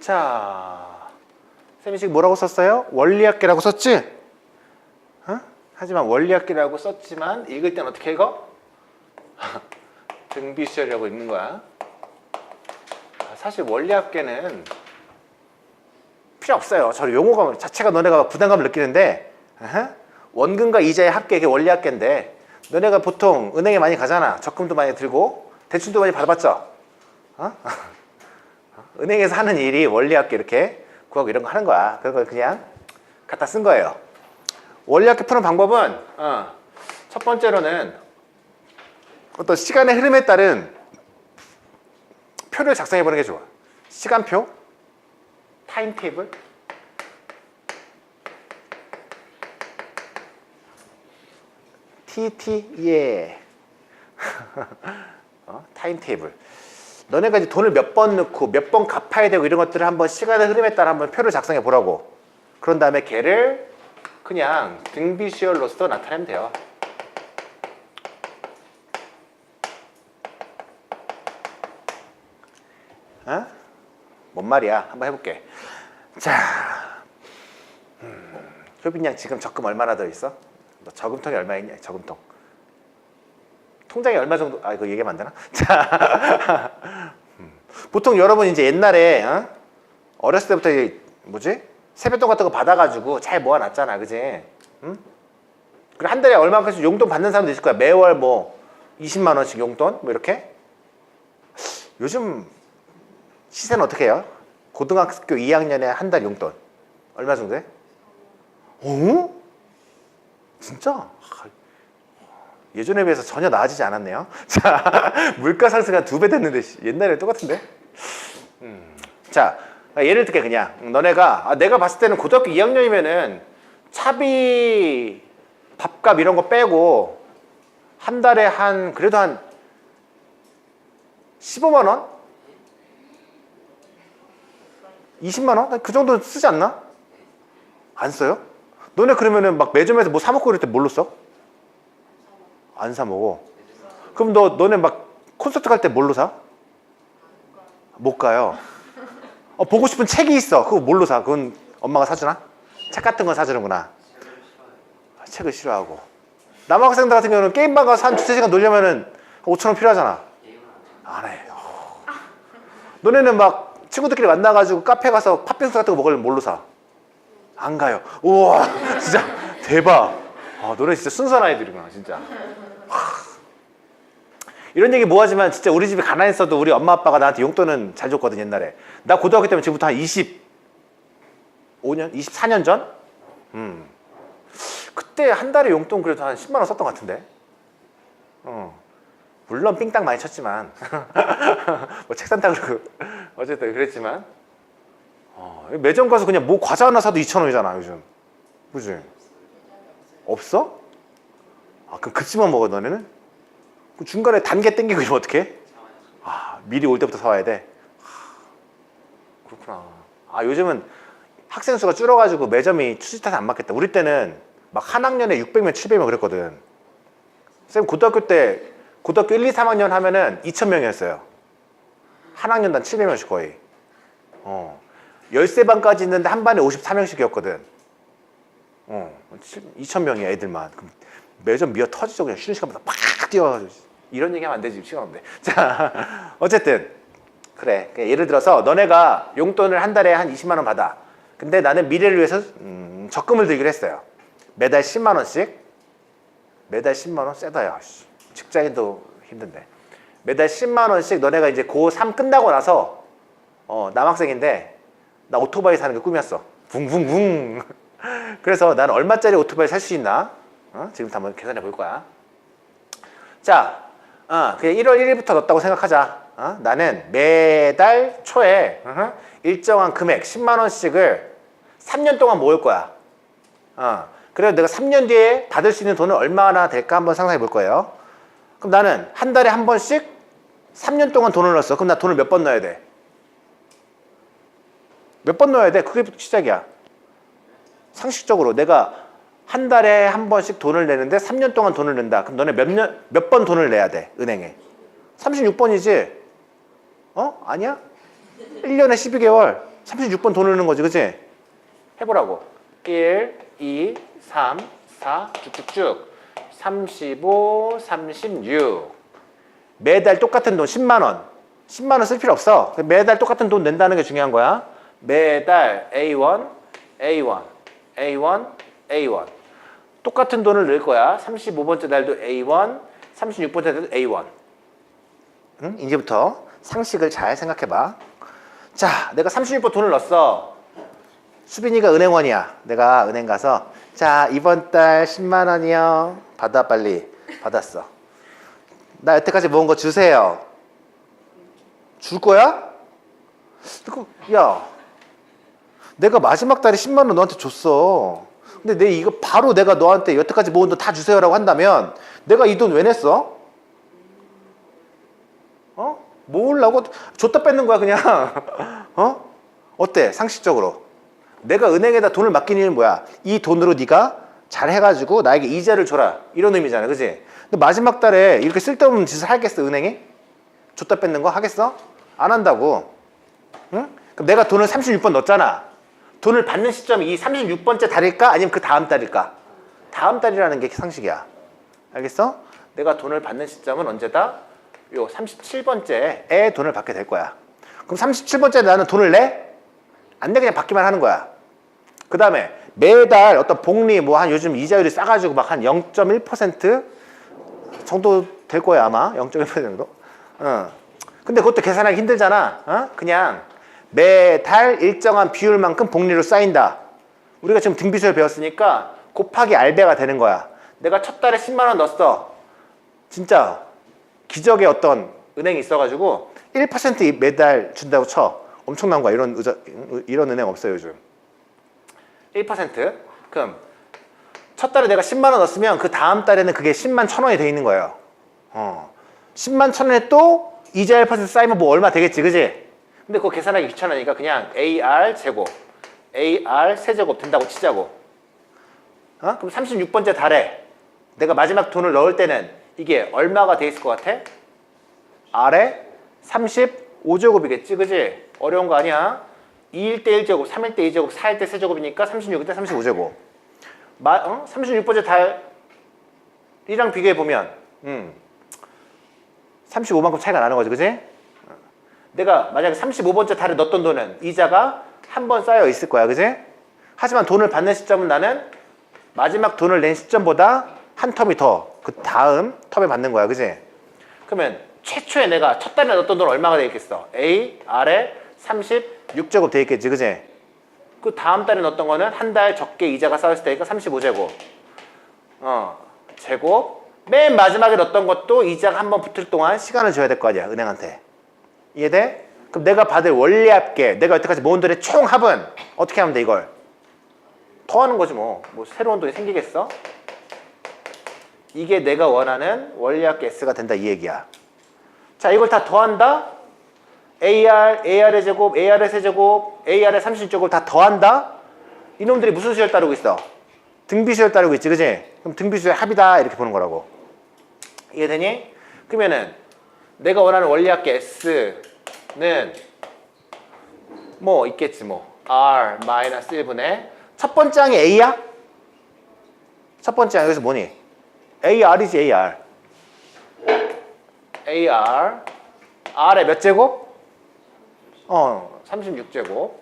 자, 쌤이 지금 뭐라고 썼어요? 원리학계라고 썼지? 어? 하지만 원리학계라고 썼지만 읽을 땐 어떻게 읽어? 등비수열이라고 읽는 거야. 아, 사실 원리학계는 필요 없어요. 저 용어가 자체가 너네가 부담감을 느끼는데? 원금과 이자의 합계 이게 원리학계인데 너네가 보통 은행에 많이 가잖아. 적금도 많이 들고 대출도 많이 받아봤죠. 어? 은행에서 하는 일이 원리학계 이렇게 구하고 이런 거 하는 거야. 그런 걸 그냥 갖다 쓴 거예요. 원리학계 푸는 방법은 어, 첫 번째로는 어떤 시간의 흐름에 따른 표를 작성해 보는 게 좋아. 시간표, 타임 테이블. TT 예. 어? 타임 테이블. 너네가 이제 돈을 몇 번 넣고 몇 번 갚아야 되고 이런 것들을 한번 시간의 흐름에 따라 한번 표를 작성해 보라고. 그런 다음에 걔를 그냥 등비시얼로서 나타내면 돼요. 어? 뭔 말이야? 한번 해볼게. 자, 음, 효빈 양 지금 적금 얼마나 더 있어? 너 저금통이 얼마 있냐? 저금통. 통장에 얼마 정도? 아 이거 얘기하면 안 되나? 자, 음, 보통 여러분 이제 옛날에 어? 어렸을 때부터 이 뭐지 세뱃돈 같은 거 받아가지고 잘 모아놨잖아, 그지? 응? 그리고 한 달에 얼마까지 용돈 받는 사람도 있을 거야. 매월 뭐 20만 원씩 용돈 뭐 이렇게. 요즘 시세는 어떻게 해요? 고등학교 2학년에 한 달 용돈 얼마 정도 돼? 어? 진짜? 아, 예전에 비해서 전혀 나아지지 않았네요. 자, 물가 상승한 두 배 됐는데 씨, 옛날에 똑같은데? 음, 자, 예를 들게 그냥 너네가 아, 내가 봤을 때는 고등학교 2학년이면은 차비, 밥값 이런 거 빼고 한 달에 한 그래도 한 15만 원? 20만 원? 그 정도 쓰지 않나? 안 써요? 너네 그러면은 막 매점에서 뭐 사 먹고 그럴 때 뭘로 써? 안 사 먹어. 그럼 너 너네 막 콘서트 갈 때 뭘로 사? 못 가요. 어, 보고 싶은 책이 있어. 그거 뭘로 사? 그건 엄마가 사주나? 책 같은 건 사주는구나. 아, 책을 싫어하고. 남학생들 같은 경우는 게임방 가서 한 두세 시간 놀려면은 5천 원 필요하잖아. 안 해. 어. 너네는 막 친구들끼리 만나가지고 카페 가서 팥빙수 같은 거 먹으려면 뭘로 사? 안 가요. 우와, 진짜 대박. 아, 너네 진짜 순수한 아이들이구나, 진짜. 하. 이런 얘기 뭐하지만 진짜 우리 집이 가난했어도 우리 엄마 아빠가 나한테 용돈은 잘 줬거든 옛날에. 나 고등학교 때면 지금부터 한 25년, 24년 전? 음. 그때 한 달에 용돈 그래도 한 10만 원 썼던 것 같은데. 어. 물론 삥땅 많이 쳤지만 뭐 책 산다 그러고 어쨌든 그랬지만 어, 매점 가서 그냥 뭐 과자 하나 사도 2천 원이잖아 요즘 그지 없어? 아 그럼 그치만 먹어 너네는? 그 중간에 단계 땡기고 이러면 어떡해? 아 미리 올 때부터 사와야 돼? 하, 그렇구나 아 요즘은 학생 수가 줄어가지고 매점이 추시 탓에 안 맞겠다 우리 때는 막 한 학년에 600명 700명 그랬거든 쌤 고등학교 때 고등학교 1, 2, 3학년 하면은 2,000명이었어요. 한 학년당 700명씩 거의. 어. 13반까지 있는데 한 반에 54명씩이었거든. 어. 2,000명이야, 애들만. 그럼 매점 미어 터지죠. 그냥 쉬는 시간마다 팍 뛰어가지고. 이런 얘기 하면 안 되지. 시간 없는데. 자, 어쨌든. 그래. 예를 들어서 너네가 용돈을 한 달에 한 20만 원 받아. 근데 나는 미래를 위해서 음, 적금을 들기로 했어요. 매달 10만 원씩. 매달 10만 원 세다 야. 씨. 직장인도 힘든데 매달 10만 원씩 너네가 이제 고3 끝나고 나서 어, 남학생인데 나 오토바이 사는 게 꿈이었어 붕붕붕 그래서 나는 얼마짜리 오토바이 살 수 있나 어? 지금부터 한번 계산해 볼 거야 자 어, 그냥 1월 1일부터 넣었다고 생각하자 어? 나는 매달 초에 일정한 금액 10만 원씩을 3년 동안 모을 거야 어. 그래서 내가 3년 뒤에 받을 수 있는 돈은 얼마나 될까 한번 상상해 볼 거예요 그럼 나는 한 달에 한 번씩 3년 동안 돈을 넣었어. 그럼 나 돈을 몇 번 넣어야 돼? 몇 번 넣어야 돼? 그게 시작이야. 상식적으로 내가 한 달에 한 번씩 돈을 내는데 3년 동안 돈을 낸다. 그럼 너네 몇 년, 몇 번 돈을 내야 돼, 은행에? 36번이지? 어? 아니야? 1년에 12개월, 36번 돈을 내는 거지, 그치? 해보라고. 1, 2, 3, 4, 쭉쭉쭉. 35, 36. 매달 똑같은 돈 10만 원. 10만 원 쓸 필요 없어. 매달 똑같은 돈 낸다는 게 중요한 거야. 매달 A1, A1, A1, A1. 똑같은 돈을 넣을 거야. 35번째 날도 A1, 36번째 날도 A1. 응? 이제부터 상식을 잘 생각해 봐. 자, 내가 36번 돈을 넣었어. 수빈이가 은행원이야. 내가 은행 가서 자, 이번 달 10만 원이요. 받아 빨리. 받았어. 나 여태까지 모은 거 주세요. 줄 거야? 야, 내가 마지막 달에 10만 원 너한테 줬어. 근데 내 이거 바로 내가 너한테 여태까지 모은 돈 다 주세요라고 한다면 내가 이 돈 왜 냈어? 어? 모으려고 줬다 뺏는 거야 그냥. 어? 어때? 상식적으로. 내가 은행에다 돈을 맡긴 이유는 뭐야? 이 돈으로 네가 잘 해가지고 나에게 이자를 줘라. 이런 의미잖아, 그지? 근데 마지막 달에 이렇게 쓸데없는 짓을 하겠어, 은행이? 줬다 뺏는 거 하겠어? 안 한다고. 응? 그럼 내가 돈을 36번 넣었잖아. 돈을 받는 시점이 이 36번째 달일까? 아니면 그 다음 달일까? 다음 달이라는 게 상식이야. 알겠어? 내가 돈을 받는 시점은 언제다? 요 37번째에 돈을 받게 될 거야. 그럼 37번째 나는 돈을 내? 안 내, 그냥 받기만 하는 거야. 그 다음에 매달 어떤 복리 뭐 한 요즘 이자율이 싸가지고 막 한 0.1% 정도 될 거야 아마 0.1% 정도. 어. 근데 그것도 계산하기 힘들잖아. 어? 그냥 매달 일정한 비율만큼 복리로 쌓인다. 우리가 지금 등비수를 배웠으니까 곱하기 알배가 되는 거야. 내가 첫 달에 10만 원 넣었어. 진짜 기적의 어떤 은행이 있어가지고 1% 매달 준다고 쳐. 엄청난 거야. 이런 의자, 이런 은행 없어요 요즘. 1% 그럼 첫 달에 내가 10만 원 넣었으면 그 다음 달에는 그게 10만 천 원이 돼 있는 거예요. 어. 10만 천 원에 또 이자 1% 쌓이면 뭐 얼마 되겠지, 그지? 근데 그거 계산하기 귀찮으니까 그냥 AR 제곱, AR 세제곱 된다고 치자고. 어? 그럼 36번째 달에 내가 마지막 돈을 넣을 때는 이게 얼마가 돼 있을 것 같아? R에 35제곱이겠지, 그지? 어려운 거 아니야. 2일 때 1제곱, 3일 때 2제곱, 4일 때 3제곱이니까 36일 때 35제곱. 마, 어? 36번째 달이랑 비교해 보면, 음, 35만큼 차이가 나는 거지, 그지? 내가 만약에 35번째 달에 넣었던 돈은 이자가 한 번 쌓여 있을 거야, 그지? 하지만 돈을 받는 시점은 나는 마지막 돈을 낸 시점보다 한 텀이 더 그 다음 텀에 받는 거야, 그지? 그러면 최초에 내가 첫 달에 넣었던 돈 얼마가 되겠어? A, R에 36제곱 돼 있겠지, 그지? 그 다음 달에 넣었던 거는 한 달 적게 이자가 쌓였을 테니까 35제곱. 어, 제곱. 맨 마지막에 넣었던 것도 이자가 한 번 붙을 동안 시간을 줘야 될 거 아니야, 은행한테. 이해돼? 그럼 내가 받을 원리 합계, 내가 여태까지 모은 돈의 총 합은 어떻게 하면 돼, 이걸? 더하는 거지 뭐. 뭐 새로운 돈이 생기겠어? 이게 내가 원하는 원리 합계 S가 된다 이 얘기야. 자, 이걸 다 더한다? AR, AR의 제곱, AR의 세제곱, AR의 30제곱 다 더한다? 이놈들이 무슨 수열 따르고 있어? 등비수열 따르고 있지, 그지? 그럼 등비수의 합이다 이렇게 보는 거라고. 이해되니? 그러면은 내가 원하는 원리합계 S 는 뭐 있겠지 뭐 R 마이너스 1분의 첫 번째 항이 A야? 첫 번째 항 여기서 뭐니? AR이지 AR AR R의 몇 제곱? 어 36제곱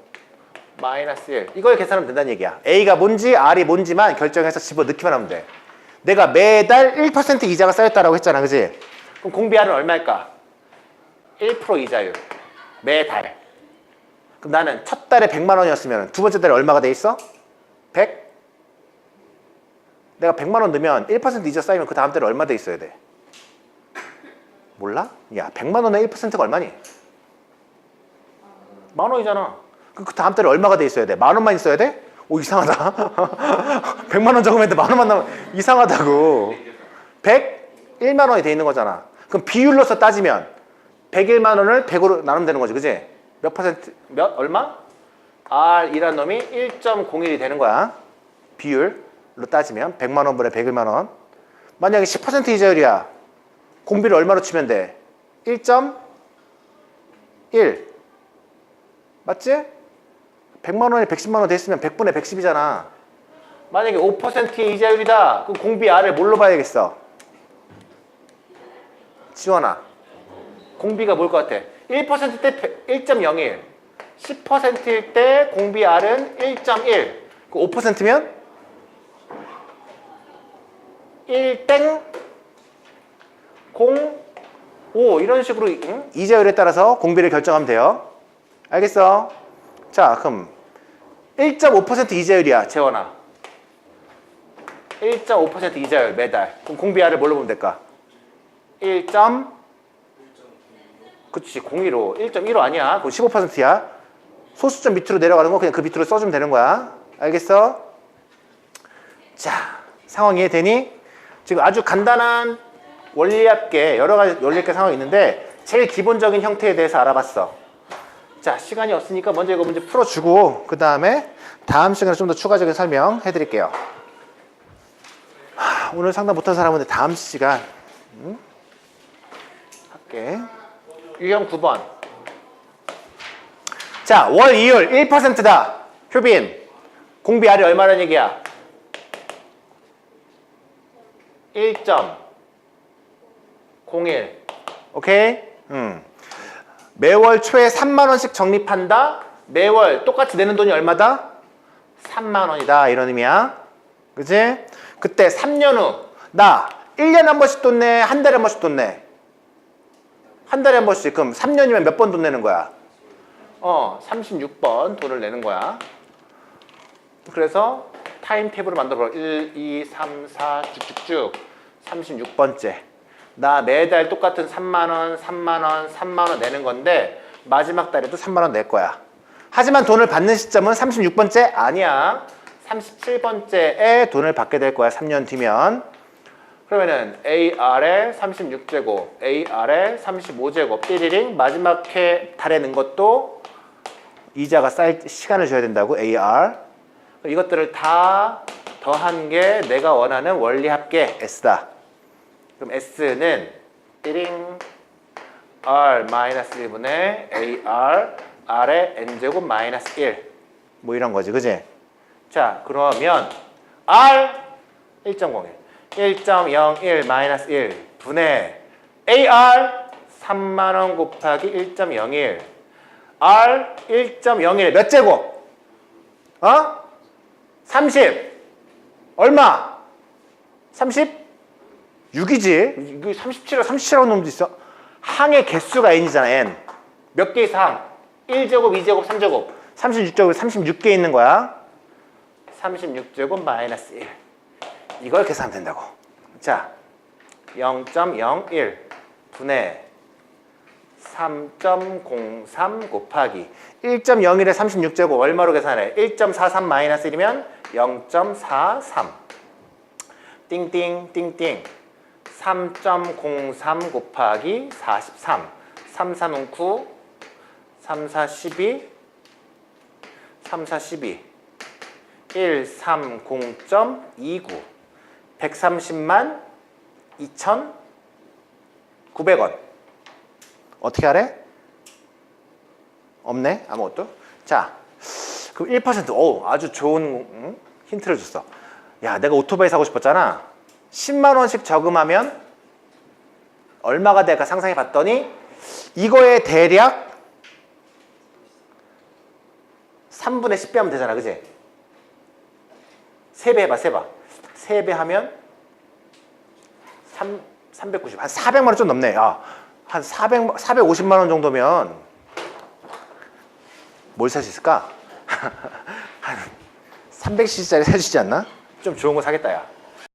마이너스 1 이걸 계산하면 된다는 얘기야 A가 뭔지 R이 뭔지만 결정해서 집어넣기만 하면 돼 내가 매달 1% 이자가 쌓였다라고 했잖아 그지? 그럼 공비알은 얼마일까? 1% 이자율 매달 그럼 나는 첫 달에 100만 원이었으면 두 번째 달에 얼마가 돼 있어? 100? 내가 100만 원 넣으면 1% 이자 쌓이면 그 다음 달에 얼마 돼 있어야 돼? 몰라? 야 100만 원에 1%가 얼마니? 만 원이잖아 그, 그 다음 달에 얼마가 돼 있어야 돼? 만 원만 있어야 돼? 오 이상하다 100만 원 적으면 만 원만 나면 이상하다고 101만 원이 돼 있는 거잖아 그럼 비율로서 따지면 101만 원을 100으로 나누면 되는 거지 그지? 몇 퍼센트 몇 얼마? R이란 놈이 1.01이 되는 거야 비율 따지면 100만 원분의 101만 원. 만약에 10% 이자율이야. 공비를 얼마로 치면 돼? 1.1 맞지? 100만 원에 110만 원 됐으면 100분의 110이잖아. 만약에 5%의 이자율이다. 그럼 공비 R을 뭘로 봐야겠어? 지원아. 공비가 뭘 것 같아? 1%때 1.01. 10%일 때 공비 R은 1.1. 그 5%면 1땡 0 5 이런 식으로 응? 이자율에 따라서 공비를 결정하면 돼요. 알겠어? 자, 그럼 1.5% 이자율이야, 재원아. 1.5% 이자율 매달. 그럼 공비아를 뭘로 보면 될까? 1. 그치, 015. 1.15 아니야. 그거 15%야. 소수점 밑으로 내려가는 거 그냥 그 밑으로 써주면 되는 거야. 알겠어? 자, 상황 이해되니? 지금 아주 간단한 원리합계, 여러 가지 원리합계 상황이 있는데 제일 기본적인 형태에 대해서 알아봤어. 자, 시간이 없으니까 먼저 이거 문제 풀어주고 그 다음에 다음 시간에 좀 더 추가적인 설명 해드릴게요. 하, 오늘 상담 못한 사람은 다음 시간 음? 할게. 유형 9번. 자, 월 이율 1%다. 효빈. 공비 R이 얼마라는 얘기야? 1.01. 오케이? 음. 매월 초에 3만 원씩 적립한다. 매월 똑같이 내는 돈이 얼마다? 3만 원이다. 이런 의미야. 그지? 그때 3년 후. 나 1년에 한 번씩 돈 내. 한 달에 한 번씩 돈 내. 한 달에 한 번씩. 그럼 3년이면 몇 번 돈 내는 거야? 어, 36번 돈을 내는 거야. 그래서 타임 테이블을 만들어 1, 2, 3, 4 쭉쭉쭉 36번째 나 매달 똑같은 3만원 3만원 3만원 내는 건데 마지막 달에도 3만원 낼 거야 하지만 돈을 받는 시점은 36번째 아니야 37번째에 돈을 받게 될 거야 3년 뒤면 그러면은 AR에 36제곱 AR에 35제곱 띠리링 마지막 해 달에 는 것도 이자가 쌓일 시간을 줘야 된다고 AR 이것들을 다 더한 게 내가 원하는 원리 합계 S다. 그럼 S는 1인 R 마이너스 1분의 AR R의 N제곱 마이너스 1. 뭐 이런 거지, 그지? 자, 그러면 R 1.01, 1.01 마이너스 1 분의 AR 3만원 곱하기 1.01 R 1.01몇 제곱? 어? 30 얼마? 36이지 이거 37이라 37이라고 놈도 있어 항의 개수가 n이잖아 n 몇 개 이상? 1제곱, 2제곱, 3제곱 36제곱 36개 있는 거야 36제곱 마이너스 1 이걸 계산하면 된다고. 자 0.01 분의 3.03 곱하기 1.01에 36제곱 얼마로 계산해? 1.43 마이너스 1이면 0.43 띵띵 띵띵. 3.03 곱하기 43 3, 3은 9 3, 4, 12 3, 4, 12 1, 3, 0.29 130만 2,900원 어떻게 하래? 없네 아무것도 자 그럼 1% 오, 아주 좋은 응? 힌트를 줬어 야 내가 오토바이 사고 싶었잖아 10만 원씩 저금하면 얼마가 될까 상상해 봤더니 이거에 대략 3분의 10배 하면 되잖아 그지? 3배 해봐 3배 3배 하면 3, 390, 한 400만 원 좀 넘네 야, 한 400, 450만 원 정도면 뭘 살 수 있을까? 한 300cc짜리 살수 있지 않나? 좀 좋은 거 사겠다 야